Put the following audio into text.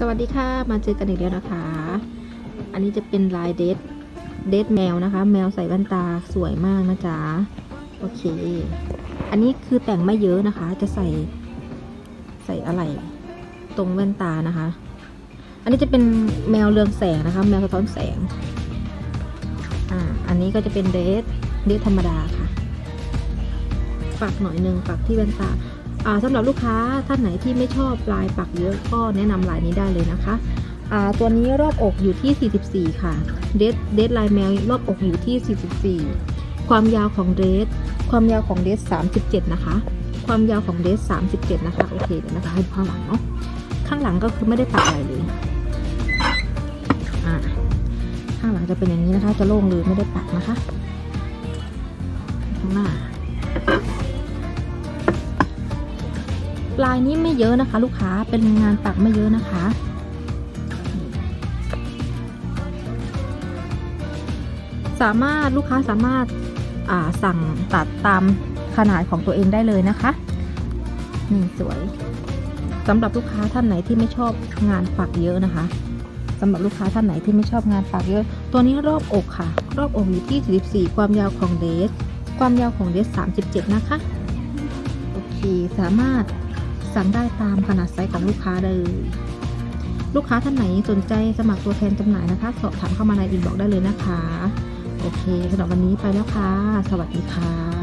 สวัสดีค่ะมาเจอกันอีกแล้วนะคะ อันนี้จะเป็นลายเดทเดทแมวนะคะ แมวใส่แว่นตาสวยมากนะจ๊ะโอเค อันนี้คือแต่งไม่เยอะนะคะ จะใส่ใส่อะไรตรงแว่นตานะคะ อันนี้จะเป็นแมวเรืองแสงนะคะ แมวสะท้อนแสงอ่าอันนี้ก็จะเป็นเดทเดทธรรมดาค่ะปักหน่อยหนึ่งปักที่แว่นตา สำหรับลูกค้าท่านไหนที่ไม่ชอบลายปักเยอะก็แนะนำลายนี้ได้เลยนะคะตัวนี้รอบอกอยู่ที่ 44 ค่ะ เดดเดดลายแมวรอบอกอยู่ที่ 44 ความยาวของเดดความยาวของเดด37 นะคะ ความยาวของเดด37 นะคะ โอเคเดี๋ยวนะคะให้ข้างหลังเนาะ ข้างหลังก็คือไม่ได้ปักอะไรเลยข้างหลังจะเป็นอย่างนี้นะคะ จะโล่งเลยไม่ได้ปักนะคะ ข้างหน้า ลายนี้ไม่เยอะนะคะ ลูกค้าเป็นงานปักไม่เยอะนะคะ สามารถลูกค้าสามารถาสั่งตัดตามขนาดของตัวเองได้เลยนะคะนี่สวยสำหรับลูกค้าท่านไหนที่ไม่ชอบงานปักเยอะนะคะสำหรับลูกค้าท่านไหนที่ไม่ชอบงานปักเยอะ ตัวนี้รอบอกค่ะ รอบอกอยู่ที่ 44 ความยาวของเดส ความยาวของเดส 37 นะคะ โอเค สามารถ สั่งได้ตามขนาดไซส์ของลูกค้าเลย ลูกค้าท่านไหนสนใจสมัครตัวแทนจำหน่ายนะคะ สอบถามเข้ามาในอินบอกได้เลยนะคะ โอเคสำหรับวันนี้ไปแล้วค่ะ สวัสดีค่ะ